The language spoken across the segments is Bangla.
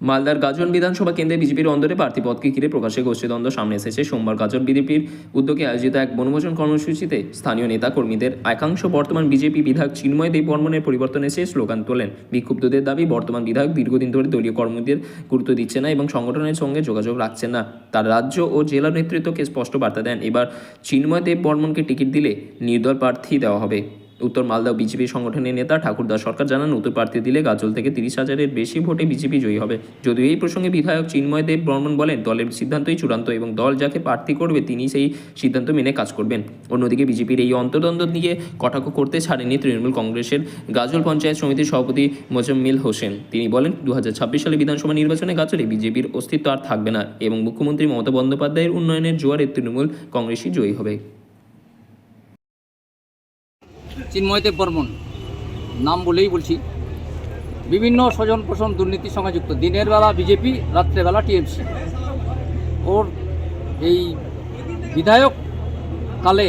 মালদার গাজন বিধানসভা কেন্দ্রে বিজেপির অন্দরে প্রার্থী পদকে ঘিরে প্রকাশ্যে গোষ্ঠীদ্বন্দ্ব সামনে এসেছে। সোমবার গাজন বিজেপির উদ্যোগে আয়োজিত এক বনভোজন কর্মসূচিতে স্থানীয় নেতা কর্মীদের একাংশ বর্তমান বিজেপি বিধায়ক চিন্ময় দেব বর্মনের পরিবর্তন এসে স্লোগান তোলেন। বিক্ষুব্ধদের দাবি, বর্তমান বিধায়ক দীর্ঘদিন ধরে দলীয় কর্মীদের গুরুত্ব দিচ্ছে না এবং সংগঠনের সঙ্গে যোগাযোগ রাখছেন না। তার রাজ্য ও জেলা নেতৃত্বকে স্পষ্ট বার্তা দেন। এবার চিন্ময় দেব বর্মনকে টিকিট দিলে নির্দল প্রার্থী দেওয়া হবে। উত্তর মালদা বিজেপি সংগঠনের নেতা ঠাকুরদাস সরকার জানান নতুন প্রার্থী দিলে গাজল থেকে তিরিশ হাজারের বেশি ভোটে বিজেপি জয়ী হবে। যদিও এই প্রসঙ্গে বিধায়ক চিন্ময় দেব বর্মন বলেন, দলের সিদ্ধান্তই চূড়ান্ত এবং দল যাকে প্রার্থী করবে তিনি সেই সিদ্ধান্ত মেনে কাজ করবেন। অন্যদিকে বিজেপির এই অন্তর্দ্বন্দ্ব নিয়ে কটাক্ষ করতে ছাড়েনি তৃণমূল কংগ্রেসের গাজল পঞ্চায়েত সমিতির সভাপতি মোজাম্মিল হোসেন। তিনি বলেন দু হাজার ছাব্বিশ সালে বিধানসভা নির্বাচনে গাজলে বিজেপির অস্তিত্ব আর থাকবে না এবং মুখ্যমন্ত্রী মমতা বন্দ্যোপাধ্যায়ের উন্নয়নের জোয়ারে তৃণমূল কংগ্রেসই জয়ী হবে। চিন্ময়দেব বর্মন, নাম বলেই বলছি। বিভিন্ন স্বজন পোষণ দুর্নীতির সঙ্গে যুক্ত। দিনের বেলা বিজেপি রাত্রেবেলা টিএমসি। ওর এই বিধায়ক কালে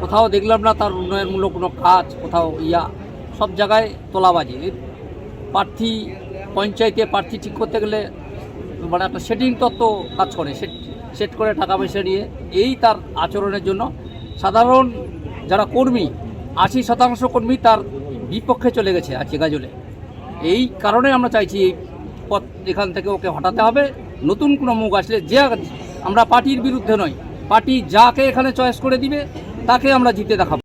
কোথাও দেখলাম না, তার উন্নয়নমূলক কোনো কাজ, কোথাও ইয়া, সব জায়গায় তোলাবাজি। প্রার্থী, পঞ্চায়েতে প্রার্থী ঠিক করতে গেলে মানে একটা সেটিং তত্ত্ব কাজ করে সেট সেট করে টাকা পয়সা নিয়ে। এই তার আচরণের জন্য সাধারণ যারা কর্মী আশি শতাংশ কর্মী তার বিপক্ষে চলে গেছে আজকে গাজলে। এই কারণে আমরা চাইছি এই পথ এখান থেকে ওকে হটাতে হবে। নতুন কোনো মুখ আসলে যে আমরা পার্টির বিরুদ্ধে নয়, পার্টি যাকে এখানে চয়েস করে দিবে, তাকে আমরা জিতে দেখাবো।